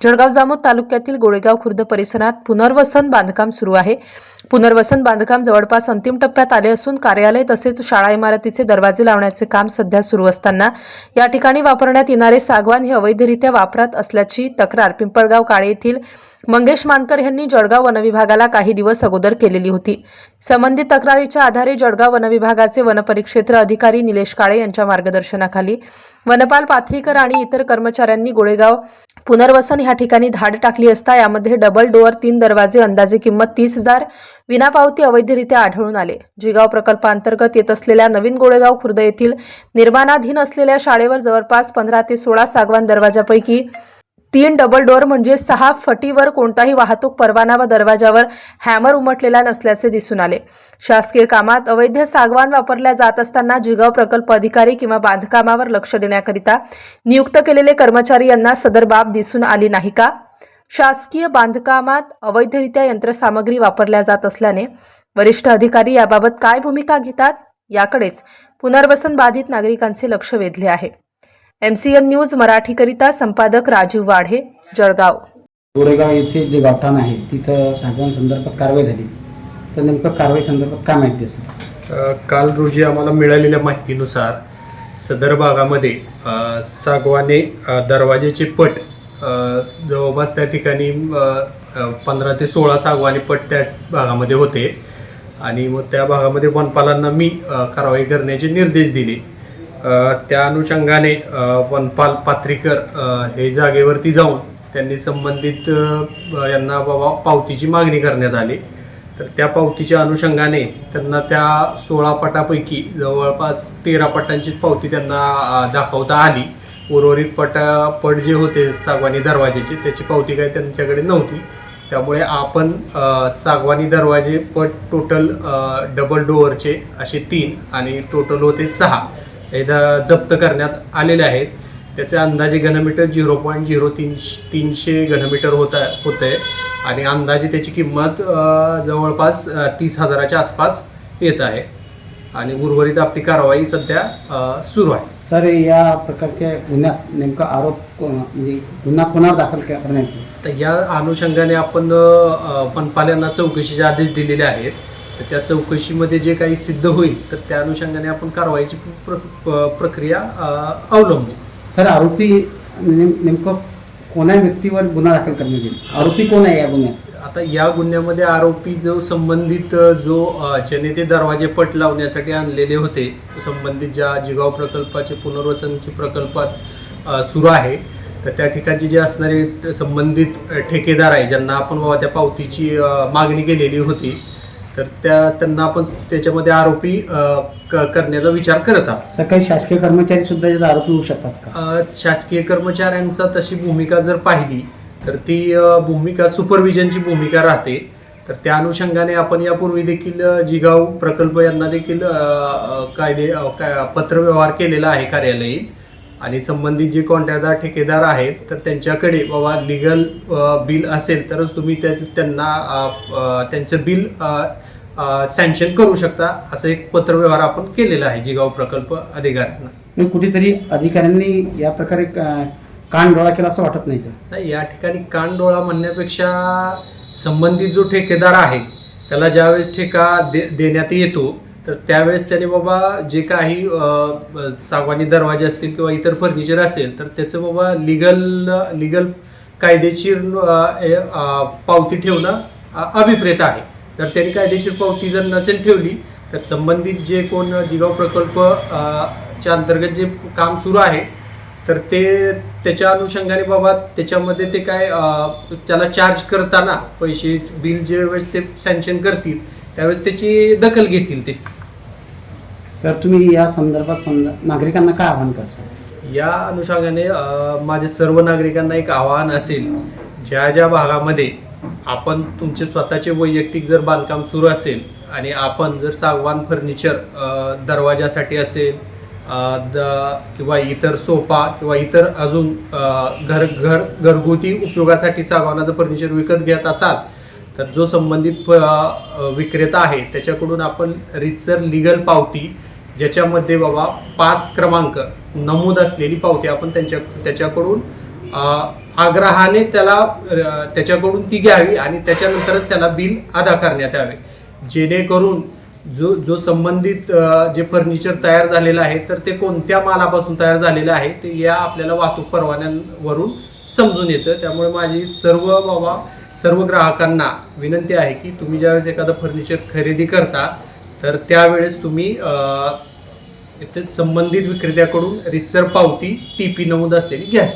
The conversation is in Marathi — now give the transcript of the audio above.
जळगाव जामोद तालुक्यातील गोळेगाव खुर्द परिसरात पुनर्वसन बांधकाम सुरू आहे. पुनर्वसन बांधकाम जवळपास अंतिम टप्प्यात आले असून कार्यालय तसेच शाळा इमारतीचे दरवाजे लावण्याचे काम सध्या सुरू असताना या ठिकाणी वापरण्यात येणारे सागवान हे अवैधरित्या वापरात असल्याची तक्रार पिंपळगाव काळे येथील मंगेश मानकर यांनी जळगाव वनविभागाला काही दिवस अगोदर केलेली होती. संबंधित तक्रारीच्या आधारे जळगाव वनविभागाचे वनपरिक्षेत्र अधिकारी निलेश काळे यांच्या मार्गदर्शनाखाली वनपाल पाथरीकर आणि इतर कर्मचाऱ्यांनी गोळेगाव पुनर्वसन ह्या ठिकाणी धाड टाकली असता यामध्ये डबल डोअर तीन दरवाजे अंदाजे किंमत तीस हजार विनापावती अवैधरित्या आढळून आले. जिगाव प्रकल्पांतर्गत येत असलेल्या नवीन गोळेगाव खुर्द येथील निर्माणाधीन असलेल्या शाळेवर जवळपास पंधरा ते सोळा सागवान दरवाजापैकी तीन डबल डोअर म्हणजे सहा फटीवर कोणताही वाहतूक परवाना व दरवाजावर हॅमर उमटलेला नसल्याचे दिसून आले. शासकीय कामात अवैध सागवान वापरल्या जात असताना जिगाव प्रकल्प अधिकारी किंवा बांधकामावर लक्ष देण्याकरिता नियुक्त केलेले कर्मचारी यांना सदर बाब दिसून आली नाही का? शासकीय बांधकामात अवैधरित्या यंत्रसामग्री वापरल्या जात असल्याने वरिष्ठ अधिकारी याबाबत काय भूमिका घेतात? याकडेच पुनर्वसन बाधित नागरिकांचे लक्ष वेधले आहे. एमसीएन न्यूज मराठीकरिता संपादक राजीव वाढे जळगाव. गोरेगाव येथे जे गावठाण आहे तिथं सागवान संदर्भात कारवाई झाली. तर नेमकं कारवाई संदर्भात काय माहिती असेल? काल रोजी आम्हाला मिळालेल्या माहितीनुसार सदर भागामध्ये सागवाने दरवाजेचे पट जवळपास त्या ठिकाणी पंधरा ते सोळा सागवाने पट त्या भागामध्ये होते. आणि मग त्या भागामध्ये वनपालांना मी कारवाई करण्याचे निर्देश दिले. त्या अनुषंगाने वनपाल पात्रीकर हे जागेवरती जाऊन त्यांनी संबंधित यांना बाबा पावतीची मागणी करण्यात आली. तर त्या पावतीच्या अनुषंगाने त्यांना त्या सोळा पटापैकी जवळपास तेरा पटांचीच पावती त्यांना दाखवता आली. उर्वरित पटा पट जे होते सागवानी दरवाजेचे त्याची पावती काही त्यांच्याकडे नव्हती. त्यामुळे आपण सागवानी दरवाजे पट टोटल डबल डोअरचे असे तीन आणि टोटल होते सहा. हे द- जप्त करण्यात आलेले आहेत. त्याचे अंदाजे घनमीटर झिरो पॉईंट झिरो तीन तीनशे घनमीटर होत आहे होत आहे आणि अंदाजे त्याची किंमत जवळपास तीस हजाराच्या आसपास येत आहे. आणि उर्वरित आपली कारवाई सध्या सुरू आहे. सर या प्रकारच्या गुन्ह्यात नेमका आरोप म्हणजे गुन्हा कोणावर दाखल करण्यात तर या अनुषंगाने आपण अ, वनपाल्यांना चौकशीचे आदेश दिलेले आहेत. तर त्या चौकशीमध्ये जे काही सिद्ध होईल तर त्या अनुषंगाने आपण कारवाईची प्र प्र- प्रक्रिया अवलंबू. सर आरोपी नेम नेमकं कोणा व्यक्तीवर गुन्हा दाखल करण्यात येईल? आरोपी कोण आहे या गुन्ह्यात? आता या गुन्ह्यामध्ये आरोपी जो संबंधित जो अ, ज्याने ते दरवाजे पट लावण्यासाठी आणलेले होते संबंधित ज्या जिगाव प्रकल्पाचे पुनर्वसनचे प्रकल्पात सुरू आहे तर त्या ठिकाणचे जे असणारे संबंधित ठेकेदार आहे ज्यांना आपण बाबा त्या पावतीची मागणी केलेली होती तर त्या त्यांना आपण त्याच्यामध्ये आरोपी करण्याचा विचार करत आहोत. सर काही शासकीय कर्मचारी सुद्धा याचा आरोपी होऊ शकतात का? शासकीय कर्मचाऱ्यांचा तशी भूमिका जर पाहिली तर ती भूमिका सुपरविजनची भूमिका राहते. तर त्या अनुषंगाने आपण यापूर्वी देखील जिगाव प्रकल्प यांना देखील कायदे काय- पत्रव्यवहार केलेला आहे कार्यालयीन. आणि संबंधित जे कॉन्ट्रॅक्टदार ठेकेदार आहेत तर त्यांच्याकडे बाबा लिगल बिल असेल तरच तुम्ही त्या त्यांना त्यांचं बिल सँक्शन करू शकता असं एक पत्रव्यवहार आपण केलेला आहे जिगाव प्रकल्प अधिकाऱ्यांना. कुठेतरी अधिकाऱ्यांनी या प्रकारे का- कान डोळा केला असं वाटत नाही नाही या ठिकाणी कानडोळा म्हणण्यापेक्षा संबंधित जो ठेकेदार आहे त्याला ज्यावेळेस ठेका दे देण्यात येतो तर त्यावेळेस त्याने बाबा जे काही सागवानी दरवाजे असतील किंवा इतर फर्निचर असेल तर त्याचं बाबा लिगल लिगल कायदेशीर पावती ठेवणं अभिप्रेत आहे. जर त्यांनी कायदेशीर पावती जर नसेल ठेवली तर संबंधित जे कोण जिगाव प्रकल्प च्या अंतर्गत जे काम सुरू आहे तर ते त्याच्या अनुषंगाने बाबा त्याच्यामध्ये ते काय त्याला चार्ज करताना पैसे बिल जे वेळेस ते सँक्शन करतील त्यावेळेस त्याची दखल घेतील ते. तर तुम्ही या संदर्भात समजा नागरिकांना काय आवाहन करता? या अनुषंगाने माझे सर्व नागरिकांना एक आवाहन असेल ज्या ज्या भागामध्ये आपण तुमचे स्वतःचे वैयक्तिक जर बांधकाम सुरू असेल आणि आपण जर सागवान फर्निचर दरवाजासाठी असेल द किंवा इतर सोफा किंवा इतर अजून घर घर घरगुती उपयोगासाठी सागवानाचं फर्निचर विकत घेत असाल तर जो संबंधित विक्रेता आहे त्याच्याकडून आपण रितसर लिगल पावती ज्याच्यामध्ये बाबा पाच क्रमांक नमूद असलेली पावती आपण त्यांच्या त्याच्याकडून आग्रहाने त्याला त्याच्याकडून ती घ्यावी आणि त्याच्यानंतरच त्याला बिल अदा करण्यात यावे. जेणेकरून जो जो संबंधित जे फर्निचर तयार झालेलं आहे तर ते कोणत्या मालापासून तयार झालेलं आहे ते या आपल्याला वाहतूक परवान्यांवरून समजून येतं. त्यामुळे माझी सर्व बाबा सर्व ग्राहकांना विनंती आहे की तुम्ही ज्यावेळेस एखादं फर्निचर खरेदी करता तर त्यावेळेस तुम्ही संबंधित विक्रेत्याकडून रितसर पावती टी पी नमूद असलेली घ्या.